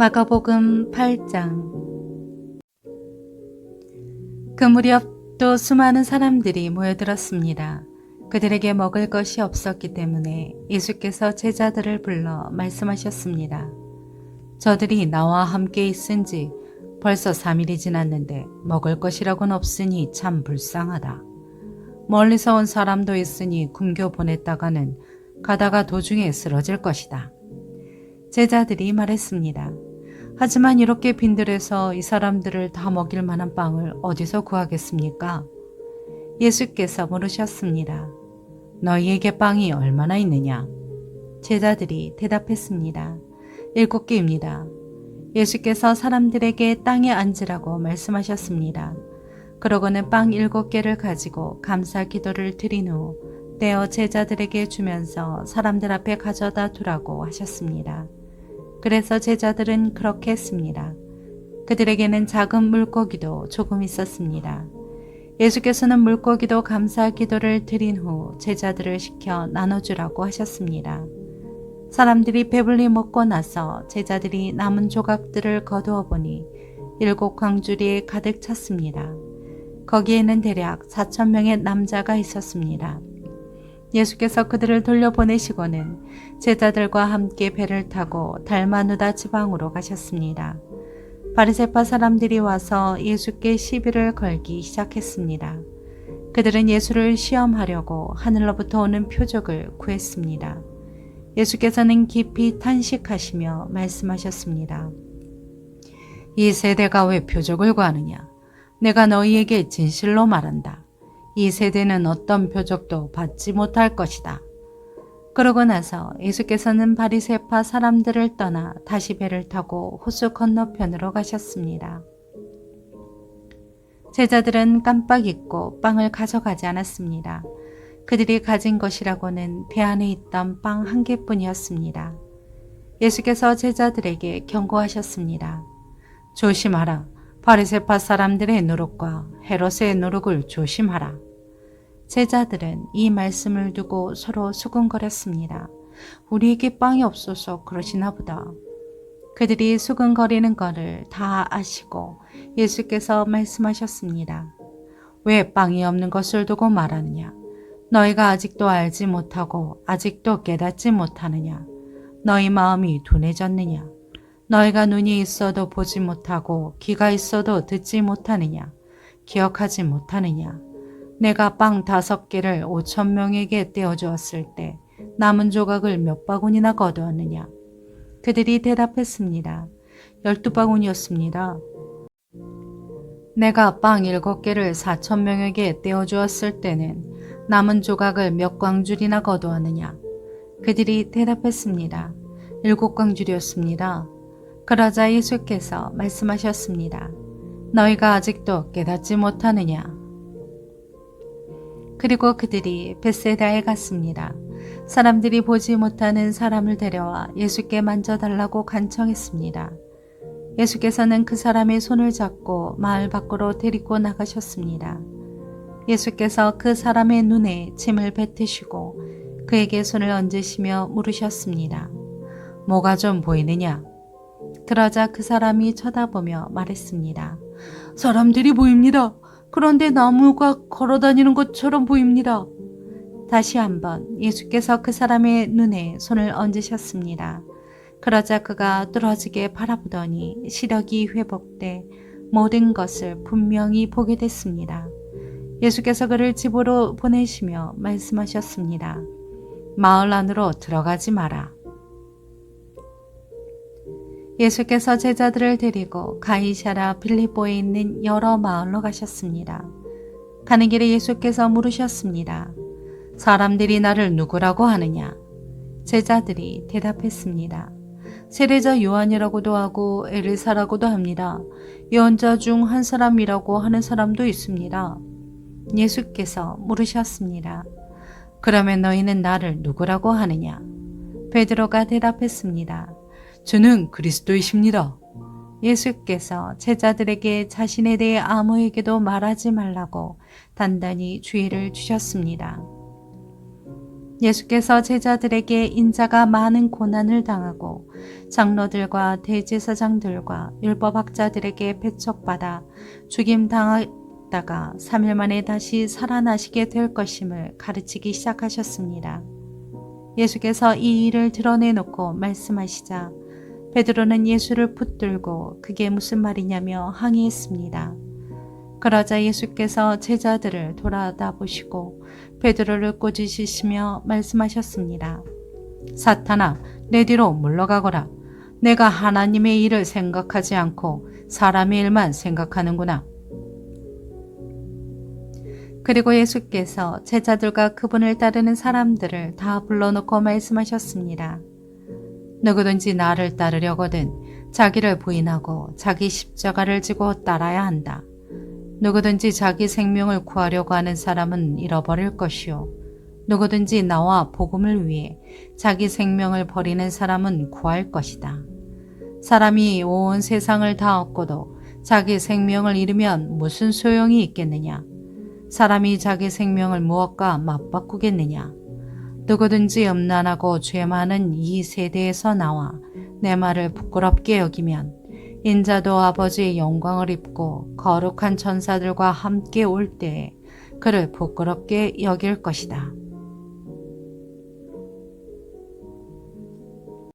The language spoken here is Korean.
마가복음 8장 그 무렵 또 수많은 사람들이 모여들었습니다. 그들에게 먹을 것이 없었기 때문에 예수께서 제자들을 불러 말씀하셨습니다. 저들이 나와 함께 있은지 벌써 3일이 지났는데 먹을 것이라고는 없으니 참 불쌍하다. 멀리서 온 사람도 있으니 굶겨 보냈다가는 가다가 도중에 쓰러질 것이다. 제자들이 말했습니다. 하지만 이렇게 빈들에서 이 사람들을 다 먹일 만한 빵을 어디서 구하겠습니까? 예수께서 물으셨습니다. 너희에게 빵이 얼마나 있느냐? 제자들이 대답했습니다. 일곱 개입니다. 예수께서 사람들에게 땅에 앉으라고 말씀하셨습니다. 그러고는 빵 일곱 개를 가지고 감사 기도를 드린 후 떼어 제자들에게 주면서 사람들 앞에 가져다 두라고 하셨습니다. 그래서 제자들은 그렇게 했습니다. 그들에게는 작은 물고기도 조금 있었습니다. 예수께서는 물고기도 감사 기도를 드린 후 제자들을 시켜 나눠주라고 하셨습니다. 사람들이 배불리 먹고 나서 제자들이 남은 조각들을 거두어 보니 일곱 광주리에 가득 찼습니다. 거기에는 대략 4천 명의 남자가 있었습니다. 예수께서 그들을 돌려보내시고는 제자들과 함께 배를 타고 달마누다 지방으로 가셨습니다. 바리세파 사람들이 와서 예수께 시비를 걸기 시작했습니다. 그들은 예수를 시험하려고 하늘로부터 오는 표적을 구했습니다. 예수께서는 깊이 탄식하시며 말씀하셨습니다. 이 세대가 왜 표적을 구하느냐? 내가 너희에게 진실로 말한다. 이 세대는 어떤 표적도 받지 못할 것이다. 그러고 나서 예수께서는 바리세파 사람들을 떠나 다시 배를 타고 호수 건너편으로 가셨습니다. 제자들은 깜빡 잊고 빵을 가져가지 않았습니다. 그들이 가진 것이라고는 배 안에 있던 빵 한 개뿐이었습니다. 예수께서 제자들에게 경고하셨습니다. 조심하라. 바리세파 사람들의 노력과 헤롯의 노력을 조심하라. 제자들은 이 말씀을 두고 서로 수근거렸습니다. 우리에게 빵이 없어서 그러시나 보다. 그들이 수근거리는 것을 다 아시고 예수께서 말씀하셨습니다. 왜 빵이 없는 것을 두고 말하느냐? 너희가 아직도 알지 못하고 아직도 깨닫지 못하느냐? 너희 마음이 둔해졌느냐? 너희가 눈이 있어도 보지 못하고 귀가 있어도 듣지 못하느냐? 기억하지 못하느냐? 내가 빵 다섯 개를 오천 명에게 떼어주었을 때 남은 조각을 몇 바구니나 거두었느냐? 그들이 대답했습니다. 열두 바구니였습니다. 내가 빵 일곱 개를 사천 명에게 떼어주었을 때는 남은 조각을 몇 광줄이나 거두었느냐? 그들이 대답했습니다. 일곱 광줄이었습니다. 그러자 예수께서 말씀하셨습니다. 너희가 아직도 깨닫지 못하느냐? 그리고 그들이 베세다에 갔습니다. 사람들이 보지 못하는 사람을 데려와 예수께 만져달라고 간청했습니다. 예수께서는 그 사람의 손을 잡고 마을 밖으로 데리고 나가셨습니다. 예수께서 그 사람의 눈에 침을 뱉으시고 그에게 손을 얹으시며 물으셨습니다. 뭐가 좀 보이느냐? 그러자 그 사람이 쳐다보며 말했습니다. 사람들이 보입니다. 그런데 나무가 걸어 다니는 것처럼 보입니다. 다시 한번 예수께서 그 사람의 눈에 손을 얹으셨습니다. 그러자 그가 뚫어지게 바라보더니 시력이 회복돼 모든 것을 분명히 보게 됐습니다. 예수께서 그를 집으로 보내시며 말씀하셨습니다. 마을 안으로 들어가지 마라. 예수께서 제자들을 데리고 가이샤라 빌리보에 있는 여러 마을로 가셨습니다. 가는 길에 예수께서 물으셨습니다. 사람들이 나를 누구라고 하느냐? 제자들이 대답했습니다. 세례자 요한이라고도 하고 에리사라고도 합니다. 예언자 중 한 사람이라고 하는 사람도 있습니다. 예수께서 물으셨습니다. 그러면 너희는 나를 누구라고 하느냐? 베드로가 대답했습니다. 저는 그리스도이십니다. 예수께서 제자들에게 자신에 대해 아무에게도 말하지 말라고 단단히 주의를 주셨습니다. 예수께서 제자들에게 인자가 많은 고난을 당하고 장로들과 대제사장들과 율법학자들에게 배척받아 죽임 당했다가 3일 만에 다시 살아나시게 될 것임을 가르치기 시작하셨습니다. 예수께서 이 일을 드러내놓고 말씀하시자 베드로는 예수를 붙들고 그게 무슨 말이냐며 항의했습니다. 그러자 예수께서 제자들을 돌아다 보시고 베드로를 꼬지시시며 말씀하셨습니다. 사탄아, 내 뒤로 물러가거라. 내가 하나님의 일을 생각하지 않고 사람의 일만 생각하는구나. 그리고 예수께서 제자들과 그분을 따르는 사람들을 다 불러놓고 말씀하셨습니다. 누구든지 나를 따르려거든 자기를 부인하고 자기 십자가를 지고 따라야 한다. 누구든지 자기 생명을 구하려고 하는 사람은 잃어버릴 것이요. 누구든지 나와 복음을 위해 자기 생명을 버리는 사람은 구할 것이다. 사람이 온 세상을 다 얻고도 자기 생명을 잃으면 무슨 소용이 있겠느냐? 사람이 자기 생명을 무엇과 맞바꾸겠느냐? 누구든지 음란하고 죄 많은 이 세대에서 나와 내 말을 부끄럽게 여기면 인자도 아버지의 영광을 입고 거룩한 천사들과 함께 올 때에 그를 부끄럽게 여길 것이다.